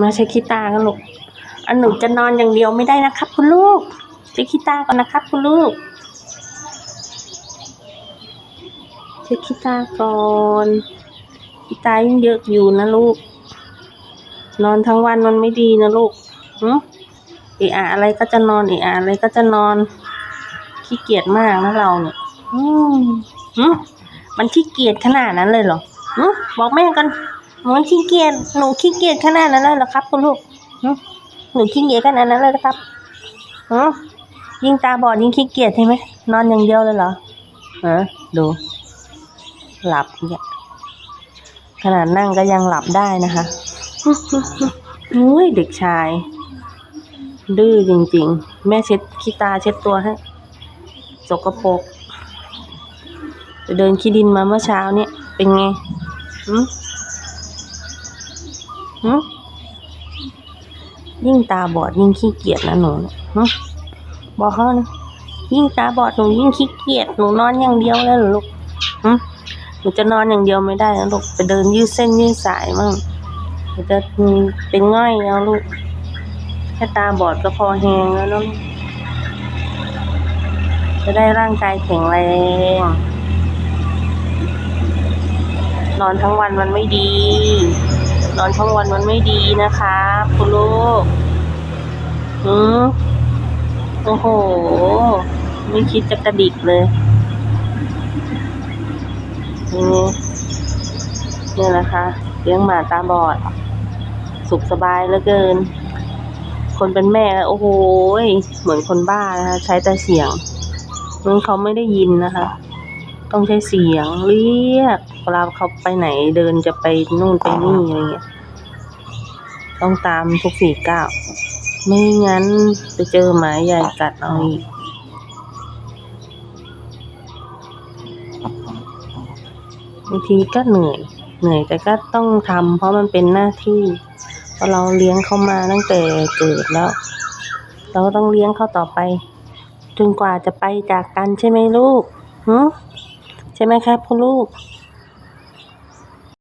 มาเช็คขี้ตากันลูกอันหนูจะนอนอย่างเดียวไม่ได้นะครับ คุณลูกเช็คขี้ตาก่อนนะครับ คุณลูกเช็คขี้ตาก่อนขี้ตายังเยอะอยู่นะลูก นอนทั้งวันมันไม่ดีนะลูกหือเอะอะอะไรก็จะนอนเอะอะอะไรก็จะนอนขี้เกียจมากนะเราเนี่ย อืมหืมมันขี้เกียจขนาดนั้นเลยเหรอหืมบอกแม่กัน มันขี้เกียจหนูขี้เกียจขนาดนั้นเลยเหรอครับ คุณลูกหืมหนูขี้เกียจขนาดนั้นเลยนะครับหืมยิ่งตาบอดยิ่งขี้เกียจใช่ไหมนอนอย่างเดียวเลยเหรอฮะดู หลับเนี่ยขนาดนั่งก็ยังหลับได้นะคะอุ้ยเด็กชาย ดื้อจริง ๆ แม่เช็ดขี้ตาเช็ดตัวให้สกปรกไปเดินขี้ดินมาเมื่อเช้าเนี่ย เป็นไงหืม หืมยิ่งตาบอดยิ่งขี้เกียจนะหนูเนี่ยบอกเขานะยิ่งตาบอดหนูยิ่งขี้เกียจหนูนอนอย่างเดียวเลยเหรอลูกหืมหนูจะนอนอย่างเดียวไม่ได้นะลูกไปเดินยืดเส้นยืดสายมั่งเดี๋ยวจะเป็นง่อยแล้วลูกแค่ตาบอดก็พอแหงแล้วนอะลูกจะได้ร่างกายแข็งแรงนอนทั้งวันมันไม่ดี นอนทั้งวันมันไม่ดีนะคะคุณลูกอืมโอ้โห ไม่คิดจะกระดิกเลยนี่นี่นะคะเลี้ยงหมาตาบอด สุขสบายเหลือเกิน คนเป็นแม่โอ้โหเหมือนคนบ้านะคะ ใช้แต่เสียงซึ่งเขาไม่ได้ยินนะคะ ต้องใช้เสียงเรียกเวลาเขาไปไหนเดินจะไปนู่นไปนี่อะไรเงี้ย ต้องตามทุกสี่ก้าวไม่งั้นไปเจอหมาใหญ่กัดเอาอีกบางทีก็เหนื่อย เหนื่อยแต่ก็ต้องทำเพราะมันเป็นหน้าที่เพราะเราเลี้ยงเขามาตั้งแต่เกิดแล้ว เราก็ต้องเลี้ยงเขาต่อไปจนกว่าจะไปจากกันใช่ไหมลูกหือ ใช่ไหมครับคุณลูก